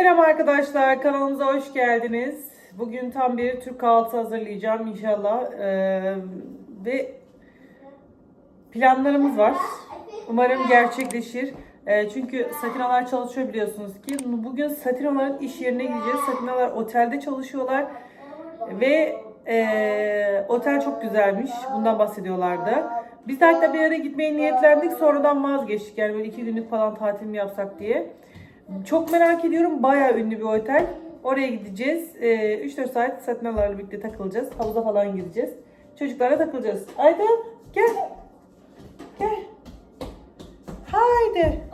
Merhaba arkadaşlar, kanalımıza hoş geldiniz. Bugün tam bir Türk kahvaltı hazırlayacağım inşallah. Ee, ve planlarımız var. Umarım gerçekleşir. Ee, çünkü Satinalar çalışıyor biliyorsunuz ki. Bugün Satinaların iş yerine gideceğiz. Satinalar otelde çalışıyorlar. Ve ee, otel çok güzelmiş. Bundan bahsediyorlardı. Biz de bir yere gitmeye niyetlendik. Sonradan vazgeçtik. Yani böyle iki günlük falan tatil mi yapsak diye. Çok merak ediyorum. Bayağı ünlü bir otel. Oraya gideceğiz. Ee, 3-4 saat satinalarla birlikte takılacağız. Havuza falan gideceğiz. Çocuklarla takılacağız. Haydi gel. Gel. Haydi.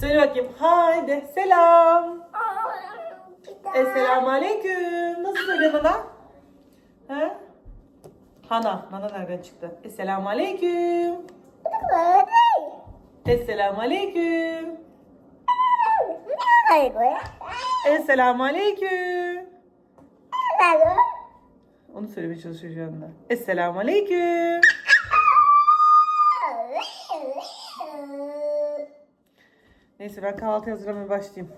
Söyle bakayım. Haydi. Selam. Esselamu Aleyküm. Nasıl söylüyor Nana? He? Hana. Nana nereden çıktı? Esselamu Aleyküm. Esselamu Aleyküm. Esselamu Aleyküm. Onu söylemeye çalışıyor şu anda. Esselamu Aleyküm. Neyse ben kahvaltı hazırlamaya başlayayım.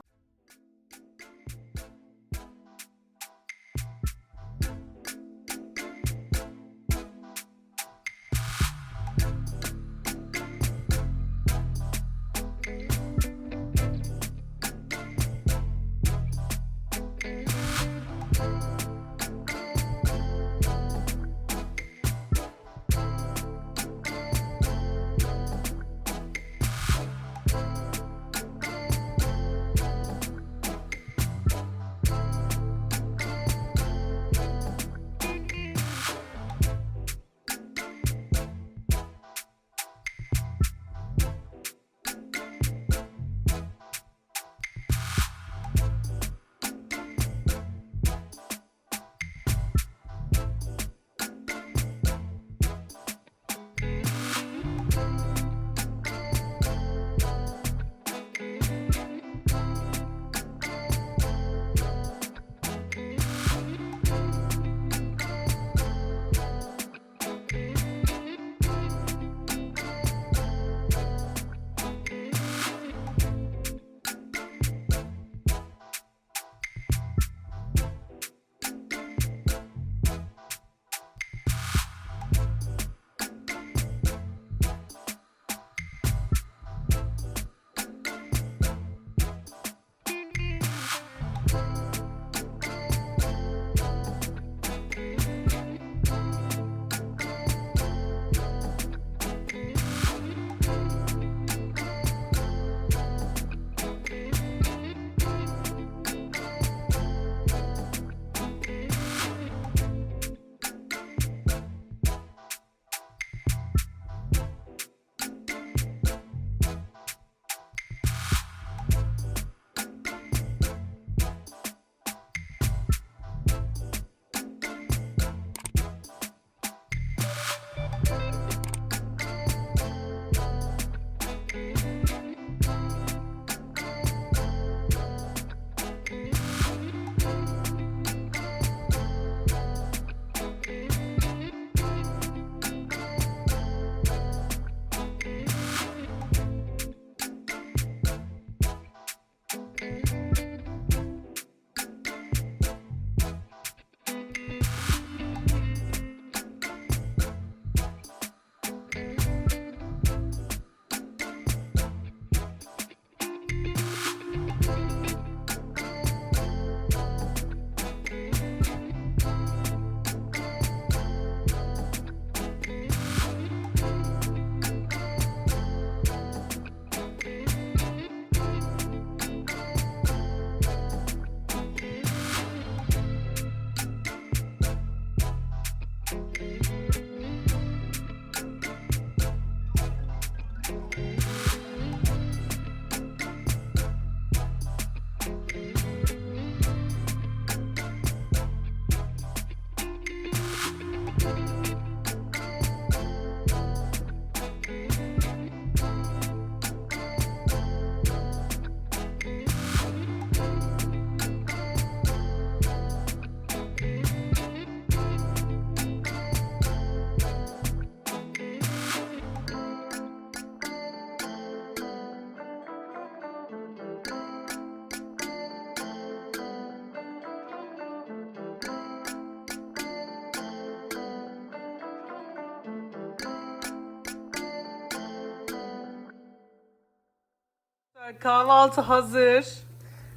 Kahvaltı hazır.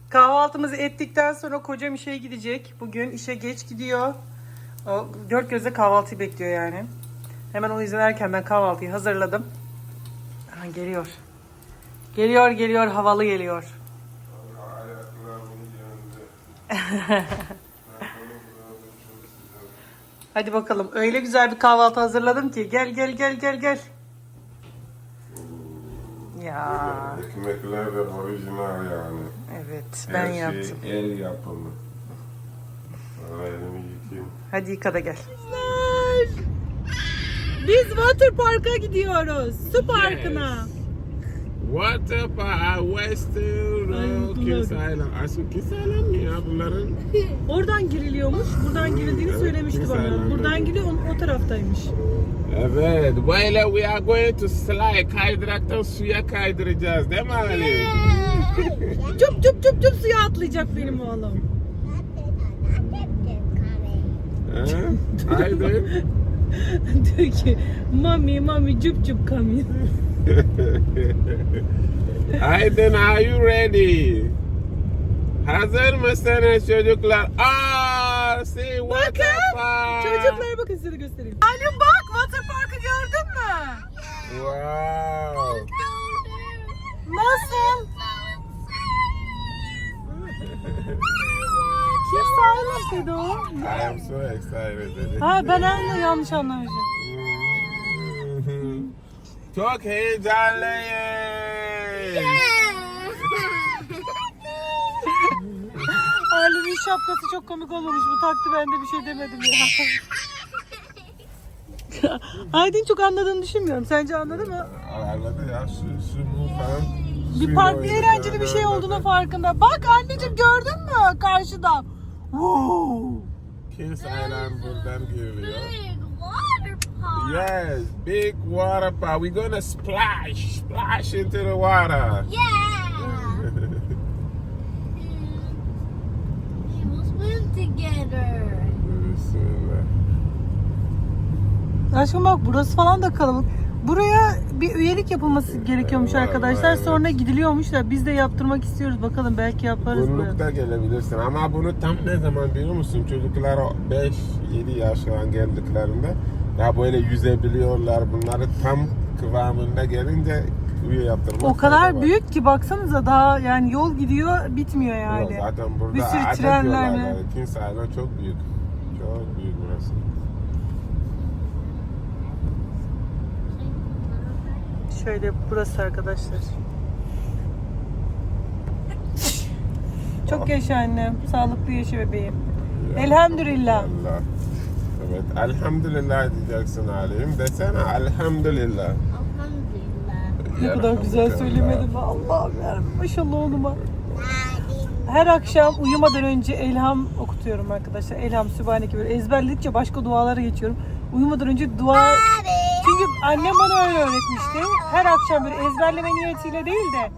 Kahvaltımızı ettikten sonra kocam işe gidecek. Bugün işe geç gidiyor. O dört gözle kahvaltıyı bekliyor yani. Hemen o yüzden erkenden kahvaltıyı hazırladım. Aha, geliyor. Geliyor geliyor havalı geliyor. Hadi bakalım. Öyle güzel bir kahvaltı hazırladım ki. Gel gel gel gel gel. Ya Ekmekler de orijinal yani. evet ben Her yaptım. şey el yapımı. Sonra elimi yıkayayım. Hadi yıka da gel. Biz water parka gidiyoruz. Su parkına. Water Park, Western Road, Kings Island. Aslında Kings Island mı ya bunların? Oradan giriliyormuş. Buradan girildiğini Evet, söylemişti bana. Buradan giriyor, o, o taraftaymış. Evet. Böyle we are going to slide. Kaydıraktan suya kaydıracağız değil mi Ali? Cüp cüp cüp cüp suya atlayacak benim oğlum. Ha? Haydi. Diyor ki, mami mami cüp cüp coming. Aydın are you ready? Hazır mısınız çocuklar? Aa, see water Bakın. Çocuklar bakın size göstereyim. Halim bak water parkı gördün mü? Wow. Nasıl? Kim sağlamış dedi o? I am so excited. Ha ben anla yanlış anlamışım. Çok heyecanlıyım. Halim'in şapkası çok komik olmamış. Bu taktı ben de bir şey demedim ya. Aydın çok anladığını düşünmüyorum. Sence anladı mı? Anladı ya su, su mu falan. Bir farklı eğlenceli bir şey olduğuna farkında. Bak anneciğim gördün mü karşıda? Wow. Kings Island buradan giriliyor. Big water park. Yes, big water park. We're gonna splash, splash into the water. Yeah. we will swim together. Aşkım bak burası falan da kalabalık. Buraya bir üyelik yapılması gerekiyormuş Var, arkadaşlar. var, Sonra gidiliyormuş da biz de yaptırmak istiyoruz. Bakalım belki yaparız buraya. Günlükte gelebilirsin ama bunu tam ne zaman biliyor musun? Çocuklar 5-7 yaş falan geldiklerinde ya böyle yüzebiliyorlar. Bunları tam kıvamında gelince üye yaptırmak. O kadar fayda var. büyük ki baksanıza daha yani yol gidiyor bitmiyor Yok, yani. zaten burada Bir sürü trenler mi? Island çok büyük. Çok büyük burası. Şöyle burası arkadaşlar. Çok yaşa annem. Sağlıklı yaşa bebeğim. Elhamdülillah. Allah. Evet, elhamdülillah diyeceksin Halim. Desene elhamdülillah. Ne kadar güzel söylemedim. Allah'ım yarabbim. Maşallah oğluma. Her akşam uyumadan önce elham okutuyorum arkadaşlar. Elham, Sübhaneke böyle ezberledikçe başka dualara geçiyorum. Uyumadan önce dua... Çünkü annem bana öyle öğretmişti. Her akşam böyle ezberleme niyetiyle değil de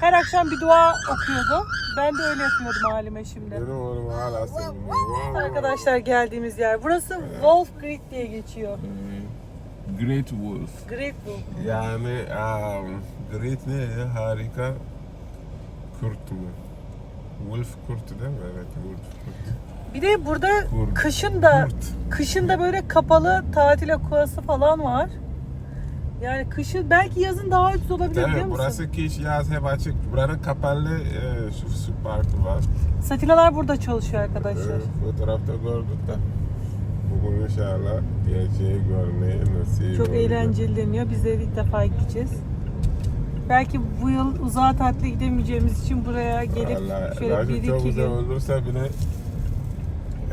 her akşam bir dua okuyordu. Ben de öyle yapıyordum halime şimdi. Benim oğlum hala seviniyor. Wow. Arkadaşlar geldiğimiz yer. Burası Wolf Creek diye geçiyor. Great Wolf. Great Wolf. Yani um, Great ne ya? Harika kurt mu? Wolf kurt değil mi? Evet, Wolf kurt. Bir de burada Kurt. kışın da Kurt. kışın da böyle kapalı tatil aquası falan var. Yani kışın belki yazın daha ucuz olabilir biliyor Tabii musun? burası kış yaz hep açık. Buranın kapalı e, su, su parkı var. Satinalar burada çalışıyor arkadaşlar. Evet, fotoğrafta gördük de. Bugün inşallah gerçeği görmeye nasip Çok olacak. eğlenceli deniyor. Biz de ilk defa gideceğiz. Belki bu yıl uzağa tatile gidemeyeceğimiz için buraya gelip Vallahi şöyle bir çok iki güzel gün. olursa bile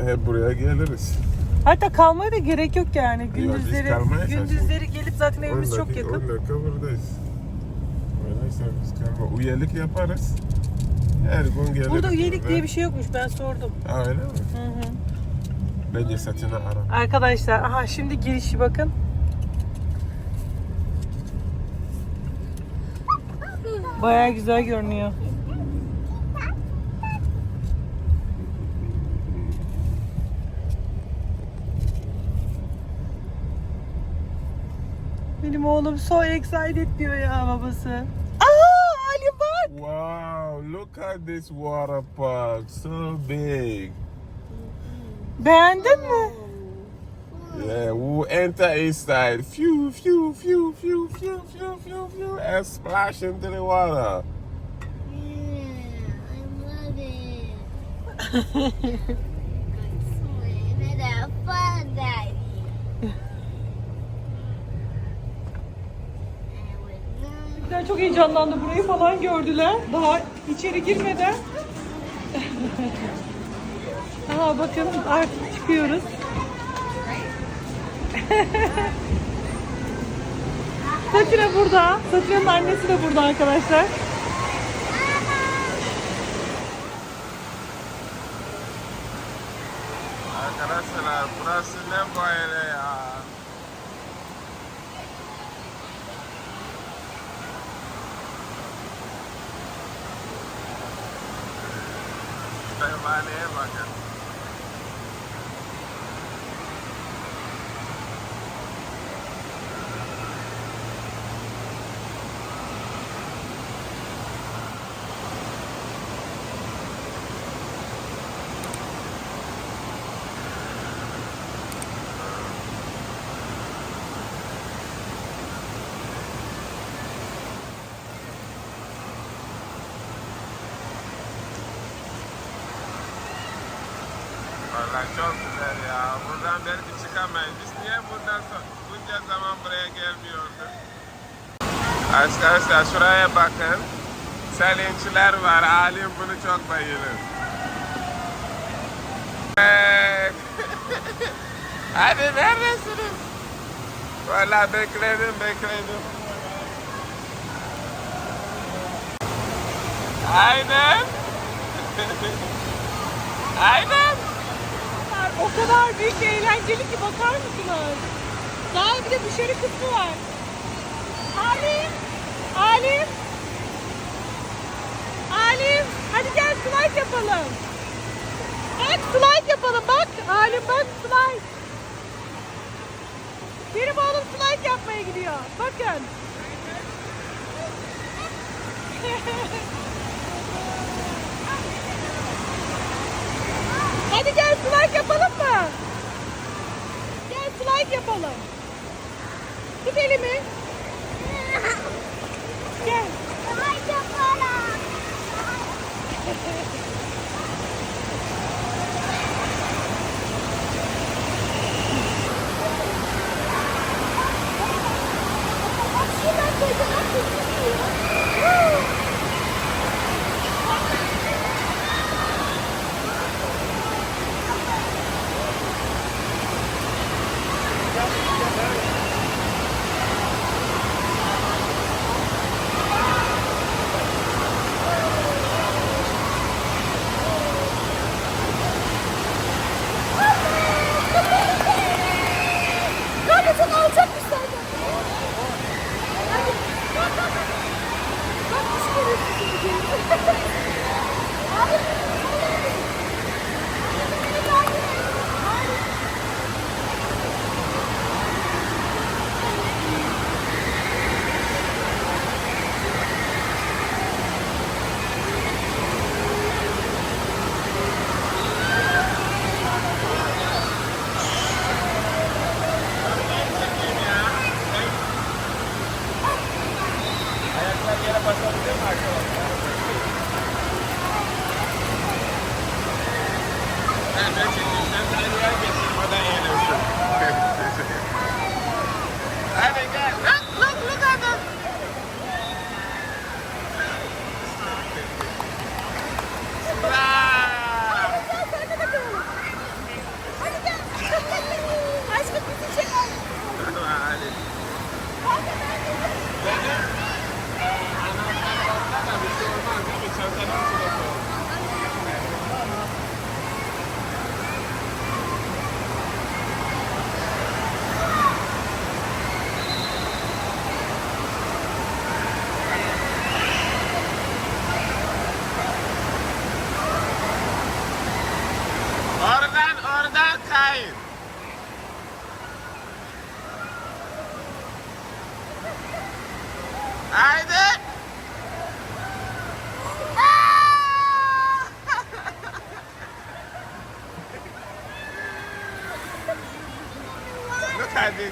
hep buraya geliriz. Hatta kalmaya da gerek yok yani. Gündüzleri kalmaya gündüzleri gelip zaten evimiz 10 çok dakika- yakın. 10 dakika buradayız. Öyleyse biz kalma. Üyelik yaparız. Her gün geliriz. Burada üyelik diye bir şey yokmuş. Ben sordum. Ha öyle mi? Hı hı. Bence satını ara. Arkadaşlar aha şimdi girişi bakın. Baya güzel görünüyor. Benim oğlum so excited diyor ya babası. Aa Ali bak. look at this water park. So big. Beğendin mi? Yeah, we'll enter inside. Phew, phew, phew, phew, phew, phew, phew, phew, and splash into the water. Yeah, I love it. Swim and have fun, Daddy. And with Çocuklar çok heyecanlandı. Burayı falan gördüler. Daha içeri girmeden. Aha bakın artık çıkıyoruz. Satina burada. Satina'nın annesi de burada. Arkadaşlar burası ne böyle ya? Pervaneye bakın. Valla çok güzel ya. Buradan belki çıkamayız. Biz niye buradan bunca zaman buraya gelmiyorduk? Arkadaşlar şuraya bakın. Selinçler var. Alim bunu çok bayılır. Evet. Hadi neredesiniz? Valla bekledim bekledim. Aynen. Aynen. O kadar büyük ve eğlenceli ki bakar mısınız? Daha bir de dışarı kısmı var. Alim! Alim! Alim! Hadi gel slide yapalım. Bak slide yapalım bak. Alim bak slide. Benim oğlum slide yapmaya gidiyor. Bakın. Hadi gel slide yapalım mı? Gel slide yapalım. Tut elimi.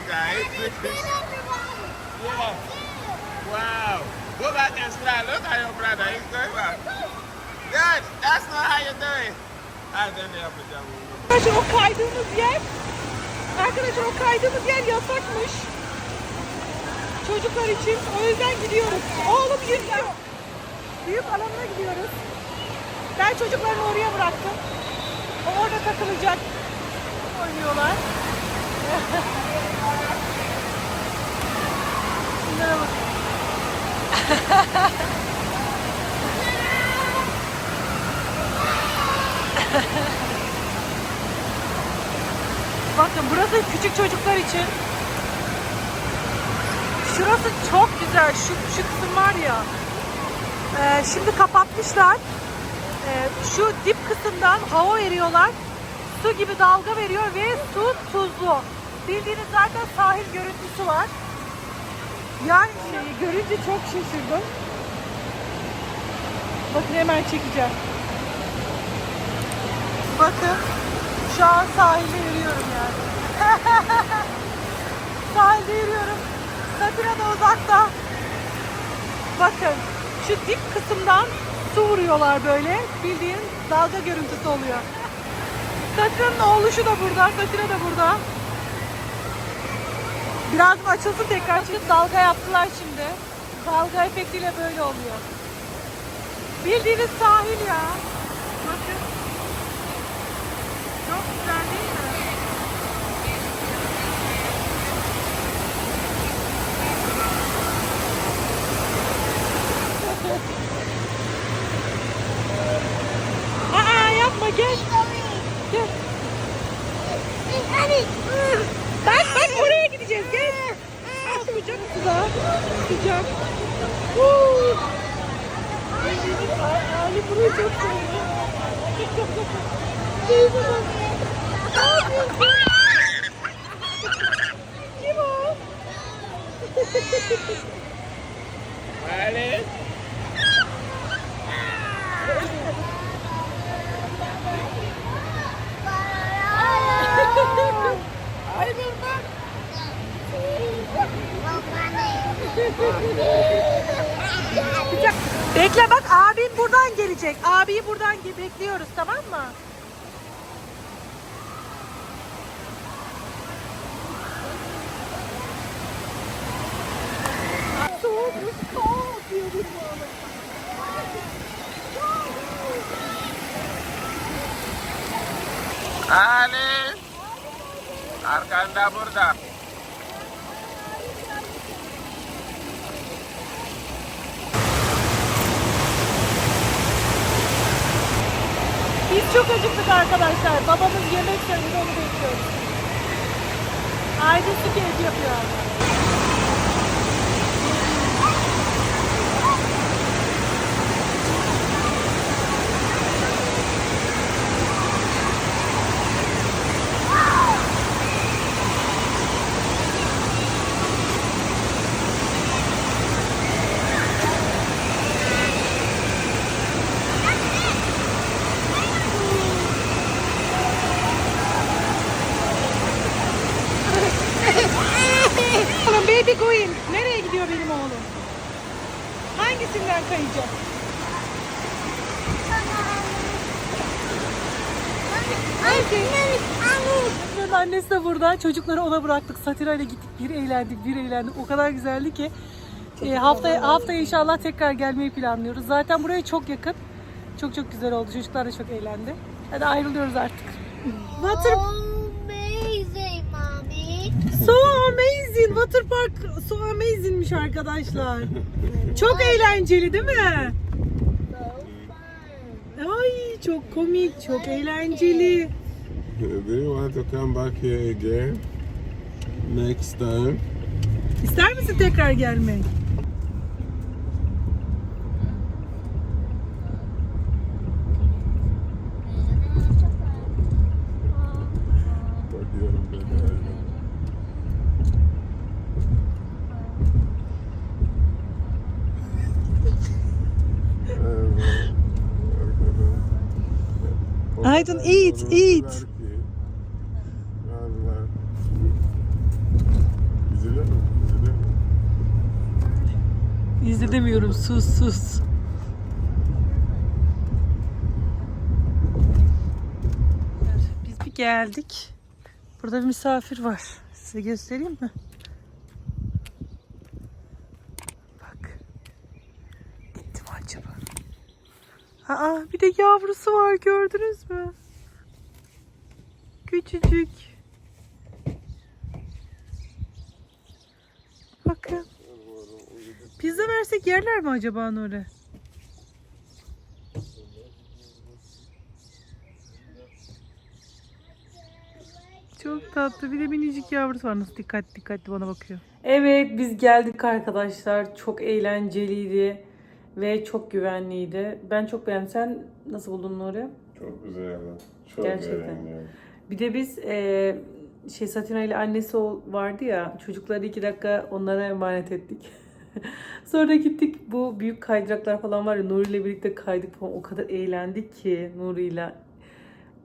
This guy. yeah. Wow. Go back and smile. Look at your brother. He's going back. Dad, that's not how you do it. I then they have to jump. Arkadaşlar o kaydığımız yer Arkadaşlar o kaydığımız yer yasakmış. Çocuklar için. O yüzden gidiyoruz. Oğlum yüzüyor. Büyük alanına gidiyoruz. Ben çocuklarını oraya bıraktım. O orada takılacak. Oynuyorlar. Şunlara bak. Bakın burası küçük çocuklar için. Şurası çok güzel. Şu, şu kısım var ya. Ee, şimdi kapatmışlar. Ee, şu dip kısımdan hava veriyorlar. Su gibi dalga veriyor ve su tuzlu. Bildiğiniz zaten sahil görüntüsü var. Yani e, görünce çok şaşırdım. Bakın hemen çekeceğim. Bakın şu an sahilde yürüyorum yani. sahilde yürüyorum. Safira da uzakta. Bakın şu dip kısımdan su vuruyorlar böyle. Bildiğin dalga görüntüsü oluyor. Satira'nın oğluşu da burada. Satira da burada. Biraz mı açılsın tekrar? Çünkü dalga yaptılar şimdi. Dalga efektiyle böyle oluyor. Bildiğiniz sahil ya. Bakın. Çok güzel değil mi? Aa yapma gel. Gel. Bak bak oraya gideceğiz gel. Aa, sıcak suda. Sıcak. Huu. Ali burayı çok seviyor. Kim o? Alice? Ay bak. Bekle bak abim buradan gelecek. Abiyi buradan bekliyoruz tamam mı? Alice? Arkanda burada. Biz çok acıktık arkadaşlar. Babamız yemek söyledi onu bekliyoruz. Aydın su keyfi yapıyor abi. Oğlum baby going. Nereye gidiyor benim oğlum? Hangisinden kayacak? Satira'nın Çocukları ona bıraktık. Satira ile gittik. Bir eğlendik, bir eğlendik. O kadar güzeldi ki. E, haftaya, haftaya inşallah tekrar gelmeyi planlıyoruz. Zaten buraya çok yakın. Çok çok güzel oldu. Çocuklar da çok eğlendi. Hadi ayrılıyoruz artık. Water Amazing, mommy. So amazing. Water park so amazingmiş arkadaşlar. Çok eğlenceli değil mi? Ay çok komik, çok eğlenceli. Do you want to come back here again? Next time? İster misin tekrar gelmek? Aydın, eat, eat. Vallahi. Edemiyorum. Sus sus. Biz bir geldik. Burada bir misafir var. Size göstereyim mi? Bak. Gitti mi acaba? Aa, bir de yavrusu var gördünüz mü? Küçücük. Bakın. Pizza versek yerler mi acaba Nuri? Çok tatlı. Bir de minicik yavrusu var. Nasıl dikkat dikkatli bana bakıyor. Evet biz geldik arkadaşlar. Çok eğlenceliydi. Ve çok güvenliydi. Ben çok beğendim. Sen nasıl buldun Nuri? Çok güzel. Çok Gerçekten. beğendim. Bir de biz e, şey Satina ile annesi vardı ya çocukları iki dakika onlara emanet ettik. Sonra gittik bu büyük kaydıraklar falan var ya Nuri ile birlikte kaydık falan o kadar eğlendik ki Nuri ile.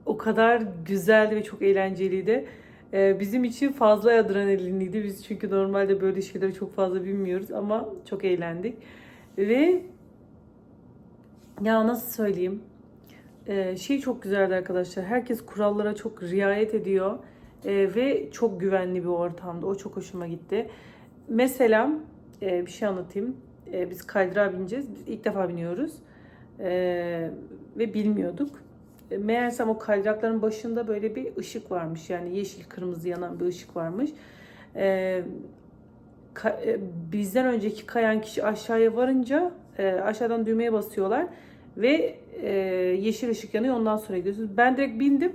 O kadar güzeldi ve çok eğlenceliydi. E, bizim için fazla adrenalinliydi. Biz çünkü normalde böyle şeyleri çok fazla bilmiyoruz ama çok eğlendik. Ve ya nasıl söyleyeyim? Ee, şey çok güzeldi arkadaşlar. Herkes kurallara çok riayet ediyor Ee, ve çok güvenli bir ortamda. O çok hoşuma gitti. Mesela e, bir şey anlatayım. Ee, biz kaydırağa bineceğiz. Biz ilk defa biniyoruz Ee, ve bilmiyorduk. E, Meğersem o kaydırakların başında böyle bir ışık varmış. Yani yeşil kırmızı yanan bir ışık varmış. Ee, ka- e, bizden önceki kayan kişi aşağıya varınca e, aşağıdan düğmeye basıyorlar ve e, yeşil ışık yanıyor ondan sonra gidiyorsunuz. Ben direkt bindim.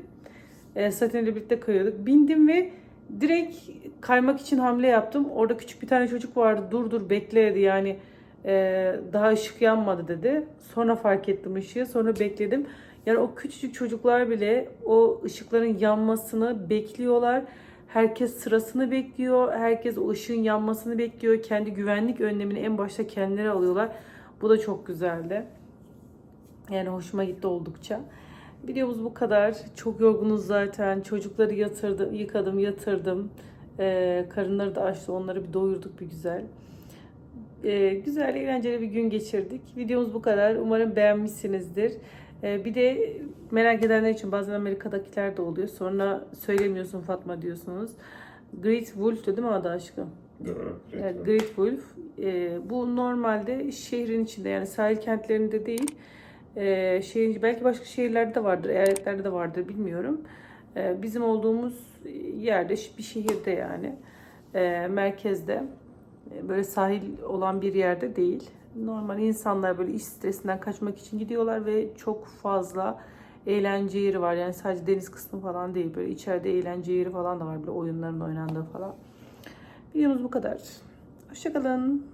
E, Satin ile birlikte kayıyorduk. Bindim ve direkt kaymak için hamle yaptım. Orada küçük bir tane çocuk vardı. Dur dur bekle dedi yani e, daha ışık yanmadı dedi. Sonra fark ettim ışığı. Sonra bekledim. Yani o küçücük çocuklar bile o ışıkların yanmasını bekliyorlar. Herkes sırasını bekliyor. Herkes o ışığın yanmasını bekliyor. Kendi güvenlik önlemini en başta kendileri alıyorlar. Bu da çok güzeldi. Yani hoşuma gitti oldukça. Videomuz bu kadar. Çok yorgunuz zaten. Çocukları yatırdım, yıkadım, yatırdım. Ee, karınları da açtı. Onları bir doyurduk bir güzel. Ee, güzel, eğlenceli bir gün geçirdik. Videomuz bu kadar. Umarım beğenmişsinizdir. Ee, bir de merak edenler için bazen Amerika'dakiler de oluyor. Sonra söylemiyorsun Fatma diyorsunuz. Great Wolf'tu değil mi adı aşkım? Evet, Great Wolf. Bu normalde şehrin içinde yani sahil kentlerinde değil. Ee, şehrin, belki başka şehirlerde de vardır, eyaletlerde de vardır bilmiyorum. Ee, bizim olduğumuz yerde bir şehirde yani Ee, merkezde Ee, böyle sahil olan bir yerde değil. Normal insanlar böyle iş stresinden kaçmak için gidiyorlar ve çok fazla eğlence yeri var. Yani sadece deniz kısmı falan değil. Böyle içeride eğlence yeri falan da var. Böyle oyunların oynandığı falan. Videomuz bu kadar. Hoşçakalın.